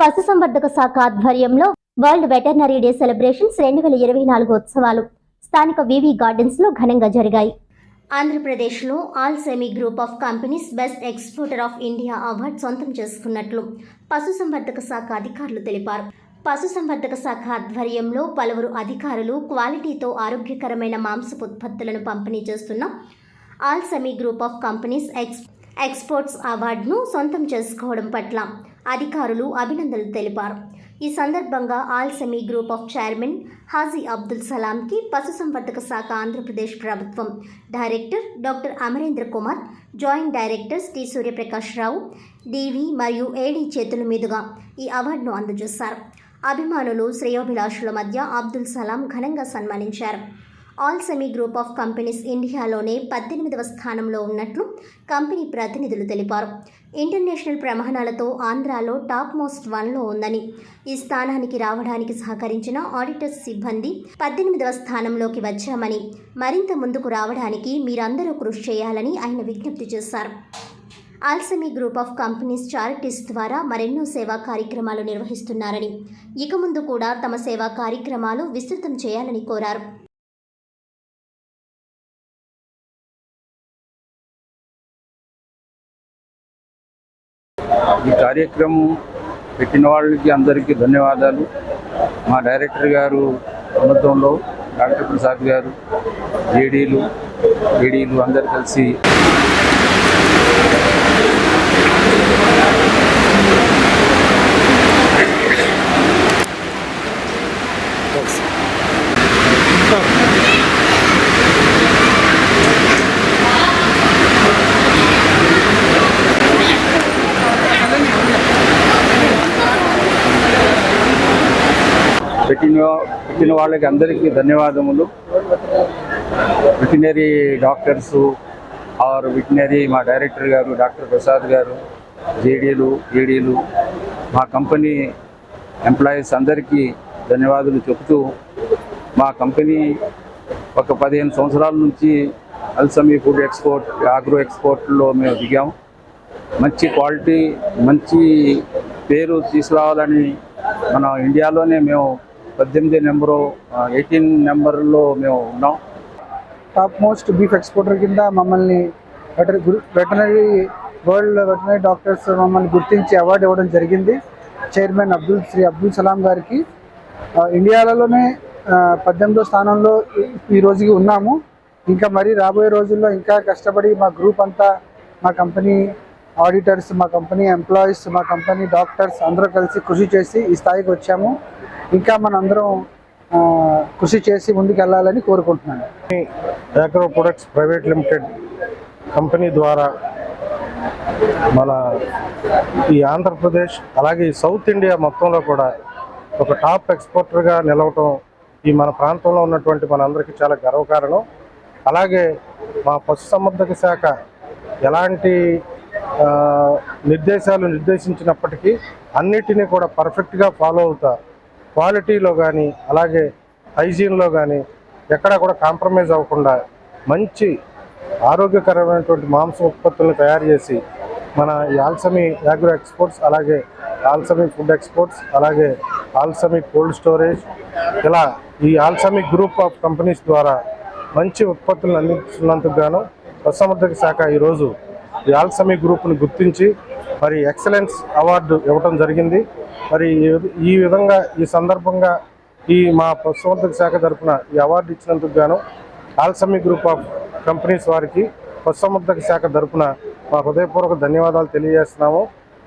పశుసంవర్ధక శాఖ ఆధ్వర్యంలో వరల్డ్ వెటర్నరీ డే సెలబ్రేషన్స్ రెండు వేల ఇరవై నాలుగు ఉత్సవాలు స్థానిక వివి గార్డెన్స్లో ఘనంగా జరిగాయి. ఆంధ్రప్రదేశ్లో Al Sami group of companies best exporter of India award సొంతం చేసుకున్నట్లు పశుసంవర్ధక శాఖ అధికారులు తెలిపారు. పశుసంవర్ధక శాఖ ఆధ్వర్యంలో పలువురు అధికారులు క్వాలిటీతో ఆరోగ్యకరమైన మాంసపు ఉత్పత్తులను పంపిణీ చేస్తున్న Al Sami group of companies ex exports అవార్డును సొంతం చేసుకోవడం పట్ల అధికారులు అభినందనలు తెలిపారు. ఈ సందర్భంగా Al Sami group of chairman Haji Abdul Salanki పశుసంవర్ధక శాఖ ఆంధ్రప్రదేశ్ ప్రభుత్వం director doctor Amarendra Kumar joint directors T Suryaprakash Rao DV మరియు ఏడీ చేతుల మీదుగా ఈ అవార్డును అందజేశారు. అభిమానులు శ్రేయోభిలాషుల మధ్య అబ్దుల్ సలాం ఘనంగా సన్మానించారు. Al Sami group of companies ఇండియాలోనే పద్దెనిమిదవ స్థానంలో ఉన్నట్లు కంపెనీ ప్రతినిధులు తెలిపారు. ఇంటర్నేషనల్ ప్రమాణాలతో ఆంధ్రాలో టాప్ మోస్ట్ వన్లో ఉందని ఈ స్థానానికి రావడానికి సహకరించిన ఆడిటర్స్ సిబ్బంది పద్దెనిమిదవ స్థానంలోకి వచ్చామని మరింత ముందుకు రావడానికి మీరందరూ కృషి చేయాలని ఆయన విజ్ఞప్తి చేశారు. Alsami group of companies charities ద్వారా మరెన్నో సేవా కార్యక్రమాలు నిర్వహిస్తున్నారని ఇక ముందు కూడా తమ సేవా కార్యక్రమాలు విస్తృతం చేయాలని కోరారు. ఈ కార్యక్రమం పెట్టిన వాళ్ళకి అందరికీ ధన్యవాదాలు. మా డైరెక్టర్ గారు ప్రభుత్వంలో డాక్టర్ ప్రసాద్ గారు ఏడీలు ఏడీలు అందరు కలిసి పెట్టిన పెట్టిన వాళ్ళకి అందరికీ ధన్యవాదములు. వెటినరీ డాక్టర్స్ ఆర్ వెటినరీ మా డైరెక్టర్ గారు డాక్టర్ ప్రసాద్ గారు జేడీలు ఏడీలు మా కంపెనీ ఎంప్లాయీస్ అందరికీ ధన్యవాదాలు చెబుతూ మా కంపెనీ ఒక పదిహేను సంవత్సరాల నుంచి అల్సమీ ఫుడ్ ఎక్స్పోర్ట్ ఆగ్రో ఎక్స్పోర్ట్లో మేము దిగాం. మంచి క్వాలిటీ మంచి పేరు తీసుకురావాలని మన ఇండియాలోనే మేము పద్దెనిమిది నెంబరు ఎయిటీన్ నెంబర్లో మేము ఉన్నాం. టాప్ మోస్ట్ బీఫ్ ఎక్స్పోర్టర్ కింద మమ్మల్ని వెటనరీ వరల్డ్ వెటనరీ డాక్టర్స్ మమ్మల్ని గుర్తించి అవార్డు ఇవ్వడం జరిగింది. చైర్మన్ అబ్దుల్ శ్రీ అబ్దుల్ సలాం గారికి. ఇండియాలోనే పద్దెనిమిదో స్థానంలో ఈ- రోజుకి ఉన్నాము. ఇంకా మరి రాబోయే రోజుల్లో ఇంకా కష్టపడి మా గ్రూప్ అంతా మా కంపెనీ ఆడిటర్స్ మా కంపెనీ ఎంప్లాయీస్ మా కంపెనీ డాక్టర్స్ అందరూ కలిసి కృషి చేసి ఈ స్థాయికి వచ్చాము. ఇంకా మనందరం కృషి చేసి ముందుకెళ్ళాలని కోరుకుంటున్నాను. Agro products private limited company ద్వారా మన ఈ ఆంధ్రప్రదేశ్ అలాగే ఈ సౌత్ ఇండియా మొత్తంలో కూడా ఒక టాప్ ఎక్స్పోర్టర్గా నిలవటం ఈ మన ప్రాంతంలో ఉన్నటువంటి మనందరికీ చాలా గర్వకారణం. అలాగే మా పశు సంవర్ధక శాఖ ఎలాంటి నిర్దేశాలు నిర్దేశించినప్పటికీ అన్నిటినీ కూడా పర్ఫెక్ట్గా ఫాలో అవుతా. క్వాలిటీలో కానీ అలాగే హైజీన్లో కానీ ఎక్కడా కూడా కాంప్రమైజ్ అవ్వకుండా మంచి ఆరోగ్యకరమైనటువంటి మాంస ఉత్పత్తులను తయారు చేసి మన ఈ ఆల్సమీ యాగ్రో ఎక్స్పోర్ట్స్ అలాగే ఆల్సమీ ఫుడ్ ఎక్స్పోర్ట్స్ అలాగే ఆల్సమీ కోల్డ్ స్టోరేజ్ ఇలా ఈ ఆల్సమీ గ్రూప్ ఆఫ్ కంపెనీస్ ద్వారా మంచి ఉత్పత్తులను అందిస్తున్నందుకు గాను పశుసంవర్ధక శాఖ ఈరోజు ఈ ఆల్సమీ గ్రూప్ను గుర్తించి మరి ఎక్సలెన్స్ అవార్డు ఇవ్వటం జరిగింది. మరి ఈ- ఈ విధంగా ఈ సందర్భంగా ఈ మా పశుసంవర్ధక శాఖ తరఫున ఈ అవార్డు ఇచ్చినందుకు గాను ఆల్సమీ గ్రూప్ ఆఫ్ కంపెనీస్ వారికి పశుసంవర్ధక శాఖ తరఫున మా హృదయపూర్వక ధన్యవాదాలు తెలియజేస్తున్నాము.